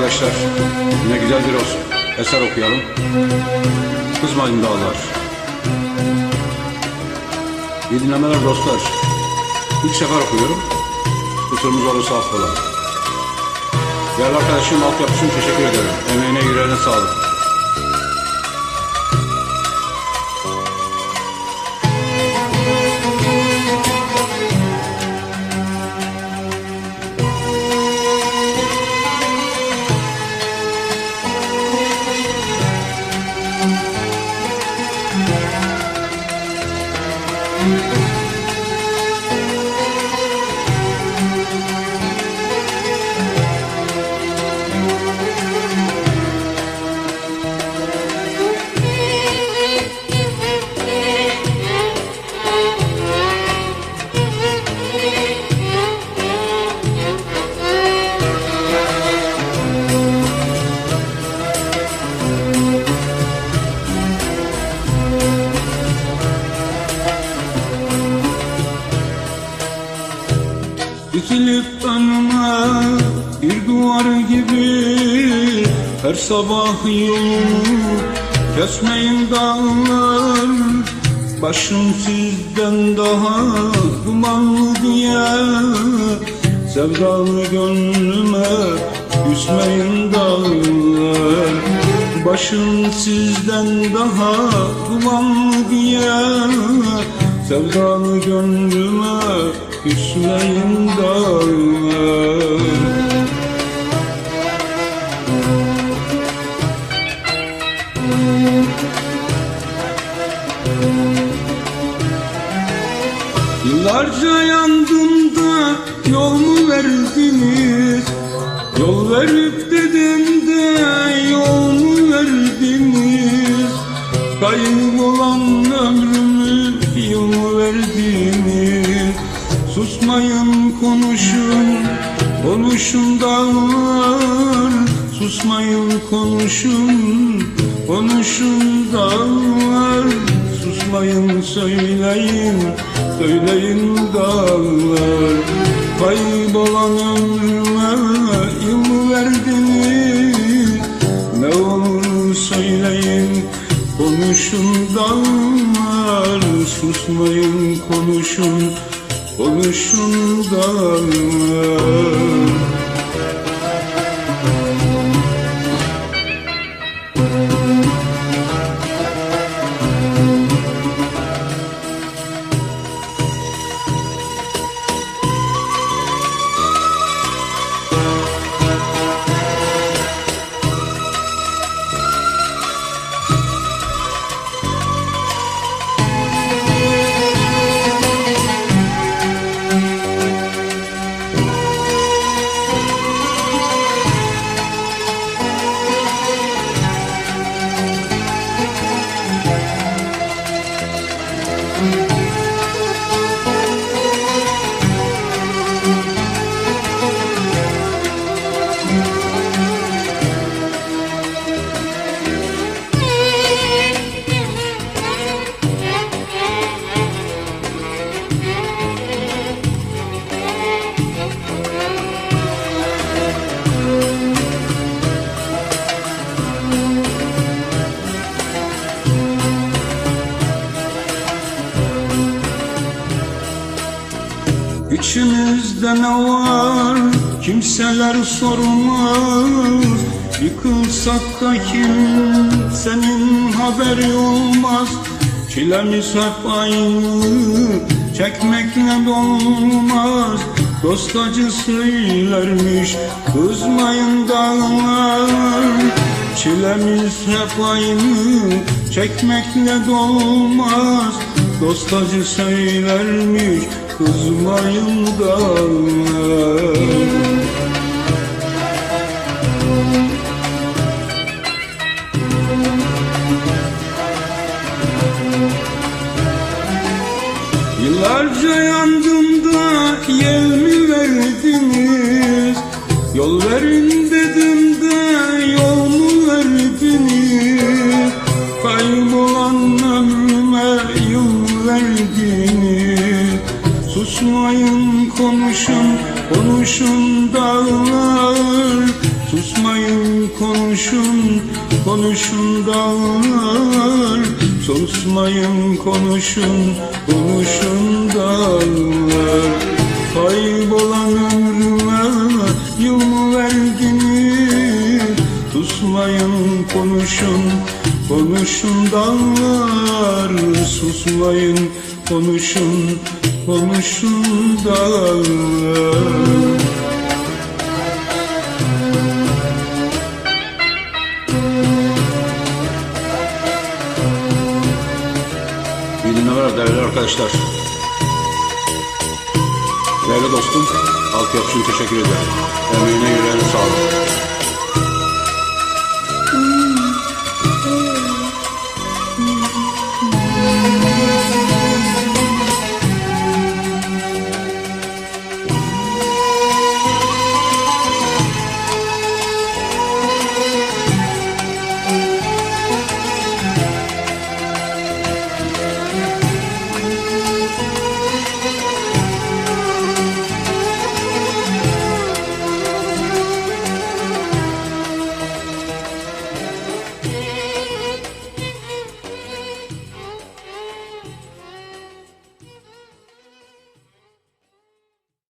arkadaşlar yine güzel bir olsun. Eser okuyalım. Kızmayın dağlar. İyi dinlemeler dostlar. İlk sefer okuyorum. Kusurumuz olursa affola. Değerli arkadaşım altyapı için teşekkür ederim. Emeğine yüreğine sağlık. Dikilip önüme bir duvar gibi Her sabah yolumu kesmeyin dağlar. Başım sizden daha dumanlı diye Sevdalı gönlüme küsmeyin dağlar. Başım sizden daha dumanlı diye Sevdalı gönlüme küsmeyin dağlar Yıllarca yandım da yol mu verdiniz? Yol verip dedim de yol mu verdiniz? Kaybolan konuşun, konuşun dağlar Susmayın konuşun, konuşun dağlar Susmayın söyleyin, söyleyin dağlar Kaybolan ömrüme yıl verdiniz? Ne olur söyleyin, konuşun dağlar Susmayın konuşun, konuşun dağlar İçimizde ne var? Kimseler sormaz. Yıkılsak da kimsenin haberi olmaz. Çilemiz hep aynı çekmekle dolmaz. Dost acı söylermiş kızmayın dağlar. Çilemiz hep aynı çekmekle dolmaz Dost acı söylermiş kızmayın dağlar Yıllarca yandım da yel mi verdiniz? Yol verin konuşun, konuşun dağlar. Susmayın konuşun konuşun dağlar. Susmayın konuşun konuşun dağlar. Kaybolan ömrüme yıl mı verdiniz? Susmayın konuşun konuşun dağlar. Susmayın konuşun konuşun dağlar İyi dinlemeler değerli arkadaşlar. Değerli dostum, altyapı için teşekkür ederim. Emeğine yüreğine sağlık.